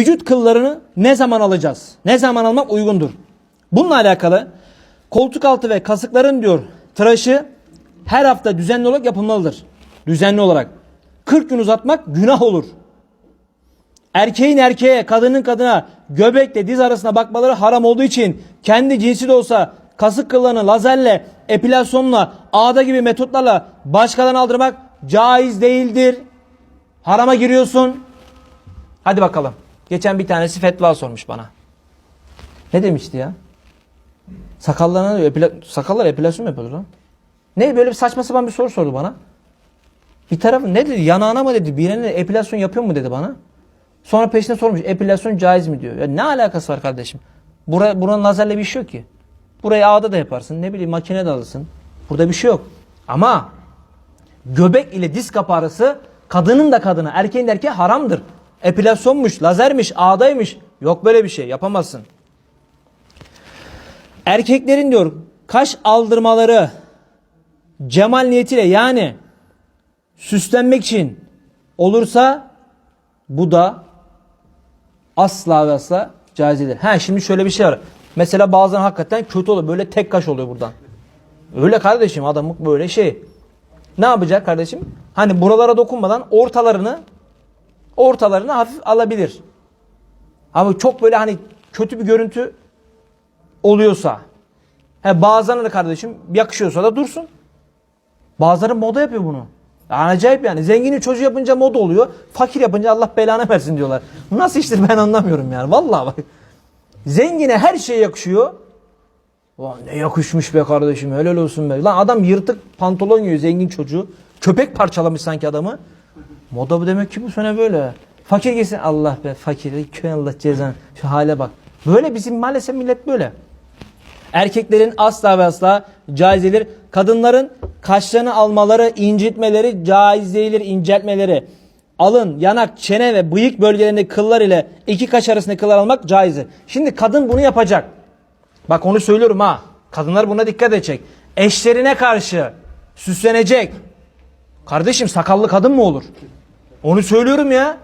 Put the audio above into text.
Vücut kıllarını ne zaman alacağız? Ne zaman almak uygundur? Bununla alakalı koltuk altı ve kasıkların diyor tıraşı her hafta düzenli olarak yapılmalıdır. Düzenli olarak. 40 gün uzatmak günah olur. Erkeğin erkeğe, kadının kadına göbekle diz arasına bakmaları haram olduğu için kendi cinsi de olsa kasık kıllarını lazerle, epilasyonla, ağda gibi metotlarla başkadan aldırmak caiz değildir. Harama giriyorsun. Hadi bakalım. Geçen bir tanesi fetva sormuş bana. Ne demişti ya? Sakallarına epila, sakallar epilasyon yapıyordu lan? Ne böyle bir saçma sapan bir soru sordu bana. Bir tarafı ne dedi? Yanağına mı dedi? Bir yerine epilasyon yapıyor mu dedi bana. Sonra peşine sormuş epilasyon caiz mi diyor. Ya ne alakası var kardeşim? Bura, buranın lazerle bir şey yok ki. Burayı ağda da yaparsın. Ne bileyim makine de alırsın. Burada bir şey yok. Ama göbek ile diz kapı arası kadının da kadına erkeğin de erkeğe haramdır. Epilasyonmuş, lazermiş, ağdaymış. Yok böyle bir şey yapamazsın. Erkeklerin diyor kaş aldırmaları cemal niyetiyle yani süslenmek için olursa bu da asla ve asla caiz değildir. Ha şimdi şöyle bir şey var. Mesela bazen hakikaten kötü oluyor. Böyle tek kaş oluyor buradan. Öyle kardeşim adamın böyle şey. Ne yapacak kardeşim? Hani buralara dokunmadan ortalarını ortalarını hafif alabilir. Ama çok böyle hani kötü bir görüntü oluyorsa. He bazılarına da kardeşim yakışıyorsa da dursun. Bazıları moda yapıyor bunu. Yani acayip yani. Zenginin çocuğu yapınca moda oluyor. Fakir yapınca Allah belanı versin diyorlar. Bu nasıl iştir ben anlamıyorum yani. Vallahi bak. Zengine her şey yakışıyor. Ulan ne yakışmış be kardeşim helal olsun be. Lan adam yırtık pantolon giyiyor zengin çocuğu. Köpek parçalamış sanki adamı. Moda bu demek ki bu sene böyle. Fakir gitsin Allah be fakir. Köy Allah cezanı. Şu hale bak. Böyle bizim maalesef millet böyle. Erkeklerin asla ve asla caiz değildir. Kadınların kaşlarını almaları, incitmeleri caiz değildir, inceltmeleri. Alın, yanak, çene ve bıyık bölgelerindeki kıllar ile iki kaş arasındaki kıllar almak caizdir. Şimdi kadın bunu yapacak. Bak onu söylüyorum ha. Kadınlar buna dikkat edecek. Eşlerine karşı süslenecek. Kardeşim sakallı kadın mı olur? Onu söylüyorum ya.